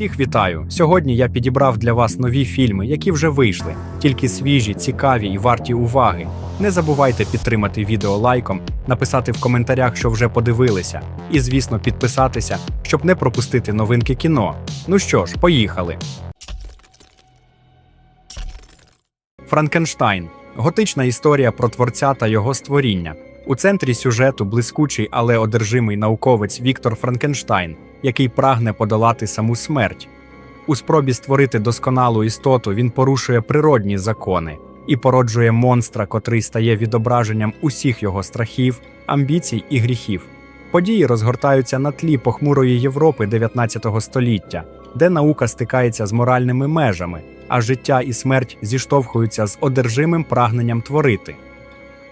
Всіх вітаю! Сьогодні я підібрав для вас нові фільми, які вже вийшли, тільки свіжі, цікаві і варті уваги. Не забувайте підтримати відео лайком, написати в коментарях, що вже подивилися, і, звісно, підписатися, щоб не пропустити новинки кіно. Ну що ж, поїхали. Франкенштайн готична історія про творця та його створіння. У центрі сюжету блискучий, але одержимий науковець Віктор Франкенштайн, який прагне подолати саму смерть. У спробі створити досконалу істоту він порушує природні закони і породжує монстра, котрий стає відображенням усіх його страхів, амбіцій і гріхів. Події розгортаються на тлі похмурої Європи 19 століття, де наука стикається з моральними межами, а життя і смерть зіштовхуються з одержимим прагненням творити.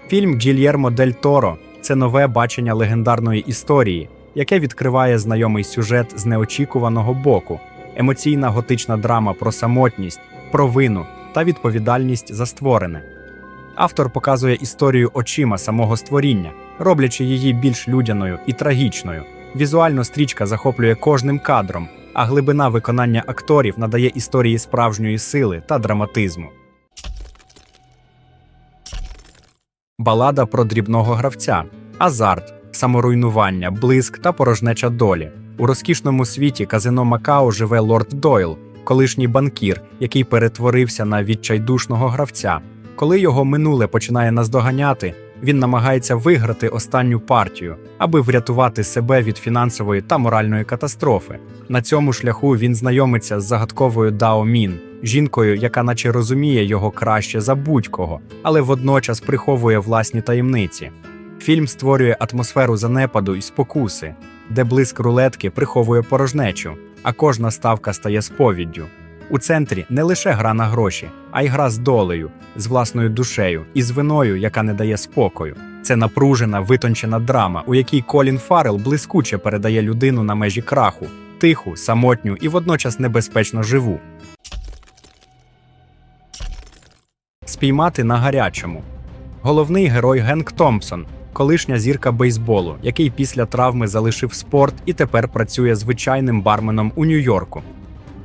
Фільм Джільєрмо Дель Торо це нове бачення легендарної історії, яке відкриває знайомий сюжет з неочікуваного боку, емоційна готична драма про самотність, провину та відповідальність за створене. Автор показує історію очима самого створіння, роблячи її більш людяною і трагічною. Візуально стрічка захоплює кожним кадром, а глибина виконання акторів надає історії справжньої сили та драматизму. Балада про дрібного гравця, азарт, саморуйнування, блиск та порожнеча долі. У розкішному світі казино Макао живе лорд Дойл, колишній банкір, який перетворився на відчайдушного гравця. Коли його минуле починає наздоганяти, він намагається виграти останню партію, аби врятувати себе від фінансової та моральної катастрофи. На цьому шляху він знайомиться з загадковою Дао Мін, жінкою, яка наче розуміє його краще за будь-кого, але водночас приховує власні таємниці. Фільм створює атмосферу занепаду і спокуси, де блиск рулетки приховує порожнечу, а кожна ставка стає сповіддю. У центрі не лише гра на гроші, а й гра з долею, з власною душею і з виною, яка не дає спокою. Це напружена, витончена драма, у якій Колін Фаррелл блискуче передає людину на межі краху, тиху, самотню і водночас небезпечно живу. Спіймати на гарячому. Головний герой Генк Томпсон, колишня зірка бейсболу, який після травми залишив спорт і тепер працює звичайним барменом у Нью-Йорку.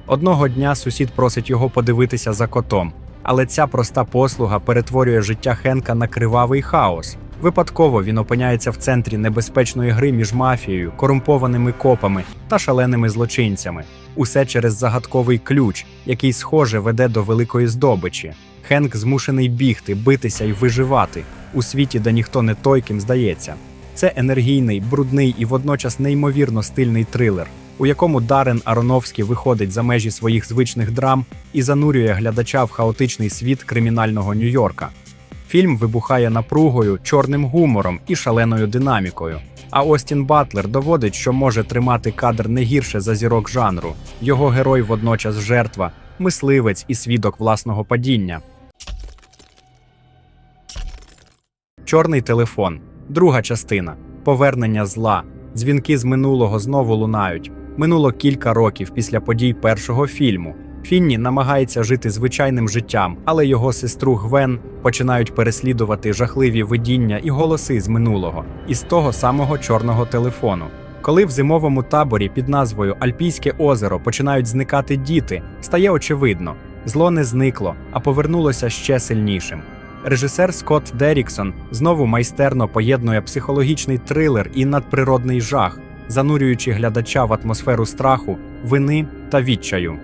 Одного дня сусід просить його подивитися за котом, але ця проста послуга перетворює життя Хенка на кривавий хаос. Випадково він опиняється в центрі небезпечної гри між мафією, корумпованими копами та шаленими злочинцями. Усе через загадковий ключ, який, схоже, веде до великої здобичі. Хенк змушений бігти, битися і виживати у світі, де ніхто не той, ким здається. Це енергійний, брудний і водночас неймовірно стильний трилер, у якому Дарен Аронофський виходить за межі своїх звичних драм і занурює глядача в хаотичний світ кримінального Нью-Йорка. Фільм вибухає напругою, чорним гумором і шаленою динамікою. А Остін Батлер доводить, що може тримати кадр не гірше за зірок жанру. Його герой водночас жертва, мисливець і свідок власного падіння. Чорний телефон. Друга частина. Повернення зла. Дзвінки з минулого знову лунають. Минуло кілька років після подій першого фільму. Фінні намагається жити звичайним життям, але його сестру Гвен починають переслідувати жахливі видіння і голоси з минулого, із того самого чорного телефону. Коли в зимовому таборі під назвою Альпійське озеро починають зникати діти, стає очевидно, зло не зникло, а повернулося ще сильнішим. Режисер Скотт Деріксон знову майстерно поєднує психологічний трилер і надприродний жах, занурюючи глядача в атмосферу страху, вини та відчаю.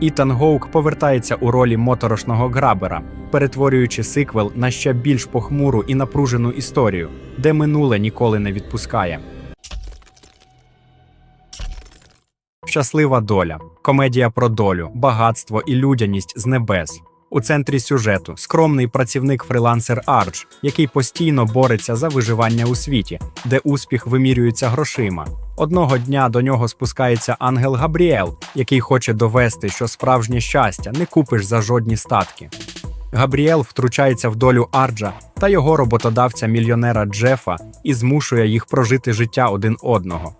Ітан Гоук повертається у ролі моторошного грабера, перетворюючи сиквел на ще більш похмуру і напружену історію, де минуле ніколи не відпускає. Щаслива доля комедія про долю, багатство і людяність з небес. У центрі сюжету скромний працівник фрилансер Ардж, який постійно бореться за виживання у світі, де успіх вимірюється грошима. Одного дня до нього спускається ангел Габріел, який хоче довести, що справжнє щастя не купиш за жодні статки. Габріел втручається в долю Арджа та його роботодавця мільйонера Джефа і змушує їх прожити життя один одного.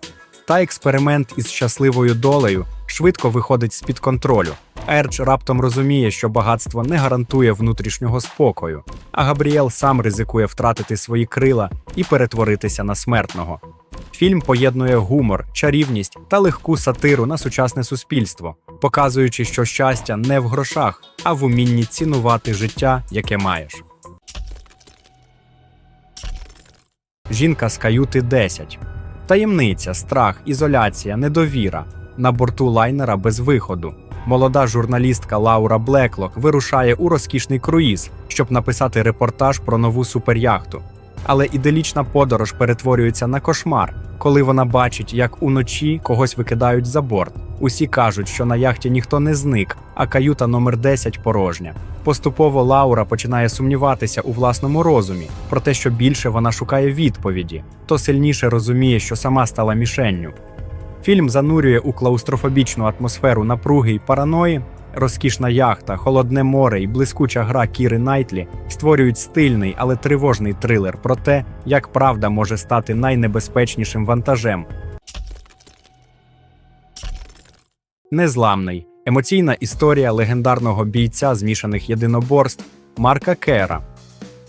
Та експеримент із щасливою долею швидко виходить з-під контролю. Ердж раптом розуміє, що багатство не гарантує внутрішнього спокою, а Габріел сам ризикує втратити свої крила і перетворитися на смертного. Фільм поєднує гумор, чарівність та легку сатиру на сучасне суспільство, показуючи, що щастя не в грошах, а в умінні цінувати життя, яке маєш. Жінка з каюти 10. Таємниця, страх, ізоляція, недовіра. На борту лайнера без виходу. Молода журналістка Лаура Блеклок вирушає у розкішний круїз, щоб написати репортаж про нову суперяхту. Але іделічна подорож перетворюється на кошмар, коли вона бачить, як уночі когось викидають за борт. Усі кажуть, що на яхті ніхто не зник, а каюта номер 10 порожня. Поступово Лаура починає сумніватися у власному розумі про те, що більше вона шукає відповіді, то сильніше розуміє, що сама стала мішенню. Фільм занурює у клаустрофобічну атмосферу напруги й параної. Розкішна яхта, холодне море і блискуча гра Кіри Найтлі створюють стильний, але тривожний трилер про те, як правда може стати найнебезпечнішим вантажем. Незламний емоційна історія легендарного бійця змішаних єдиноборств Марка Кера.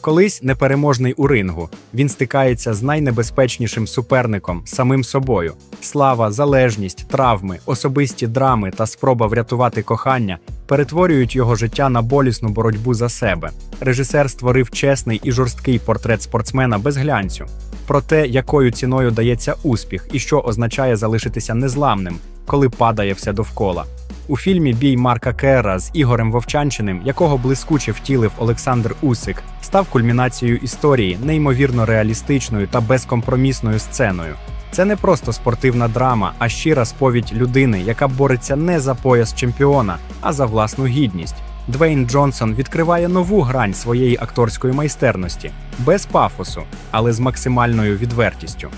Колись непереможний у рингу, він стикається з найнебезпечнішим суперником самим собою. Слава, залежність, травми, особисті драми та спроба врятувати кохання перетворюють його життя на болісну боротьбу за себе. Режисер створив чесний і жорсткий портрет спортсмена без глянцю про те, якою ціною дається успіх і що означає залишитися незламним, коли падає все довкола. У фільмі Бій Марка Кера з Ігорем Вовчанчиним, якого блискуче втілив Олександр Усик, став кульмінацією історії, неймовірно реалістичною та безкомпромісною сценою. Це не просто спортивна драма, а щира сповідь людини, яка бореться не за пояс чемпіона, а за власну гідність. Двейн Джонсон відкриває нову грань своєї акторської майстерності без пафосу, але з максимальною відвертістю.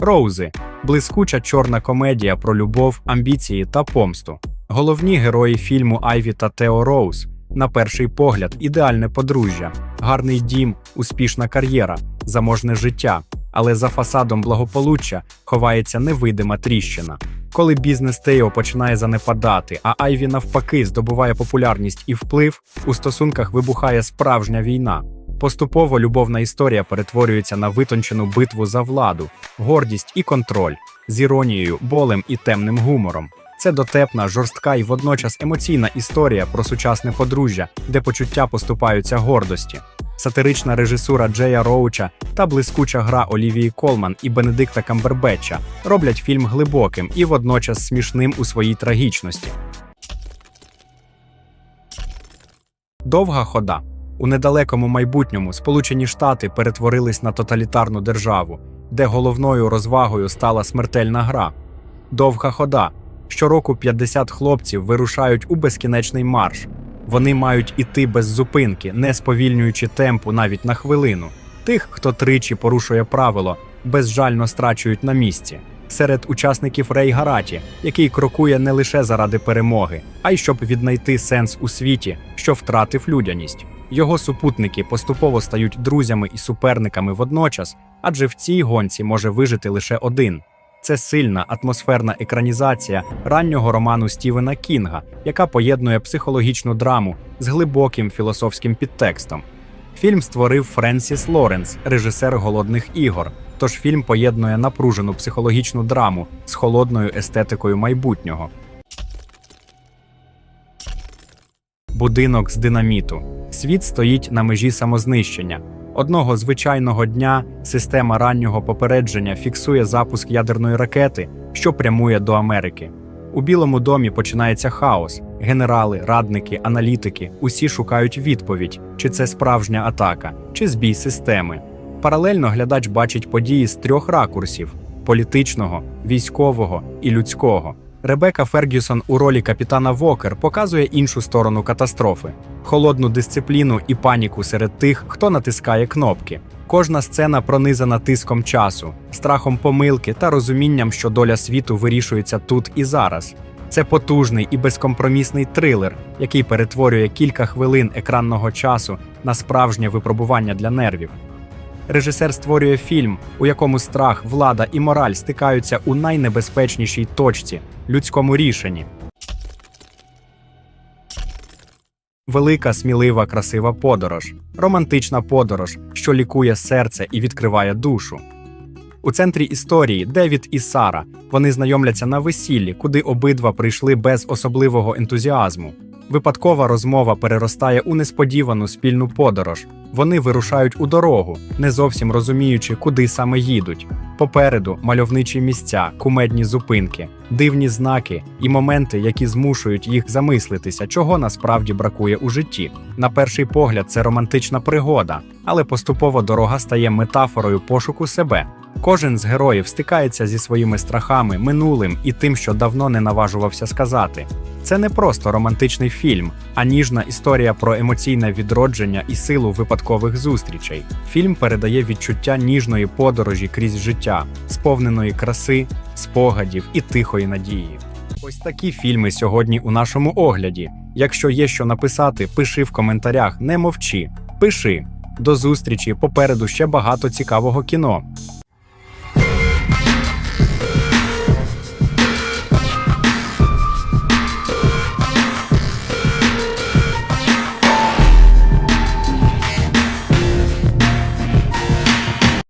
Роузи блискуча чорна комедія про любов, амбіції та помсту. Головні герої фільму Айві та Тео Роуз. На перший погляд, ідеальне подружжя, гарний дім, успішна кар'єра, заможне життя. Але за фасадом благополуччя ховається невидима тріщина. Коли бізнес Тео починає занепадати, а Айві навпаки здобуває популярність і вплив, у стосунках вибухає справжня війна. Поступово любовна історія перетворюється на витончену битву за владу, гордість і контроль з іронією, болем і темним гумором. Це дотепна, жорстка і водночас емоційна історія про сучасне подружжя, де почуття поступаються гордості. Сатирична режисура Джея Роуча та блискуча гра Олівії Колман і Бенедикта Камбербетча роблять фільм глибоким і водночас смішним у своїй трагічності. Довга хода. У недалекому майбутньому Сполучені Штати перетворились на тоталітарну державу, де головною розвагою стала смертельна гра. Довга хода. Щороку 50 хлопців вирушають у безкінечний марш. Вони мають іти без зупинки, не сповільнюючи темпу навіть на хвилину. Тих, хто тричі порушує правило, безжально страчують на місці. Серед учасників Рей Гараті, який крокує не лише заради перемоги, а й щоб віднайти сенс у світі, що втратив людяність. Його супутники поступово стають друзями і суперниками водночас, адже в цій гонці може вижити лише один. Це сильна атмосферна екранізація раннього роману Стівена Кінга, яка поєднує психологічну драму з глибоким філософським підтекстом. Фільм створив Френсіс Лоренс, режисер голодних ігор. Тож фільм поєднує напружену психологічну драму з холодною естетикою майбутнього. Будинок з динаміту. Світ стоїть на межі самознищення. Одного звичайного дня система раннього попередження фіксує запуск ядерної ракети, що прямує до Америки. У Білому домі починається хаос. Генерали, радники, аналітики усі шукають відповідь, чи це справжня атака, чи збій системи. Паралельно глядач бачить події з трьох ракурсів: політичного, військового і людського. Ребека Фергюсон у ролі капітана Вокер показує іншу сторону катастрофи: холодну дисципліну і паніку серед тих, хто натискає кнопки. Кожна сцена пронизана тиском часу, страхом помилки та розумінням, що доля світу вирішується тут і зараз. Це потужний і безкомпромісний трилер, який перетворює кілька хвилин екранного часу на справжнє випробування для нервів. Режисер створює фільм, у якому страх, влада і мораль стикаються у найнебезпечнішій точці людському рішенні. Велика, смілива, красива подорож, романтична подорож, що лікує серце і відкриває душу. У центрі історії Девід і Сара вони знайомляться на весіллі, куди обидва прийшли без особливого ентузіазму. Випадкова розмова переростає у несподівану спільну подорож. Вони вирушають у дорогу, не зовсім розуміючи, куди саме їдуть. Попереду мальовничі місця, кумедні зупинки, дивні знаки і моменти, які змушують їх замислитися, чого насправді бракує у житті. На перший погляд, це романтична пригода, але поступово дорога стає метафорою пошуку себе. Кожен з героїв стикається зі своїми страхами, минулим і тим, що давно не наважувався сказати. Це не просто романтичний фільм, а ніжна історія про емоційне відродження і силу випадкових зустрічей. Фільм передає відчуття ніжної подорожі крізь життя, сповненої краси, спогадів і тихої надії. Ось такі фільми сьогодні у нашому огляді. Якщо є що написати, пиши в коментарях, не мовчи. Пиши. До зустрічі, попереду ще багато цікавого кіно.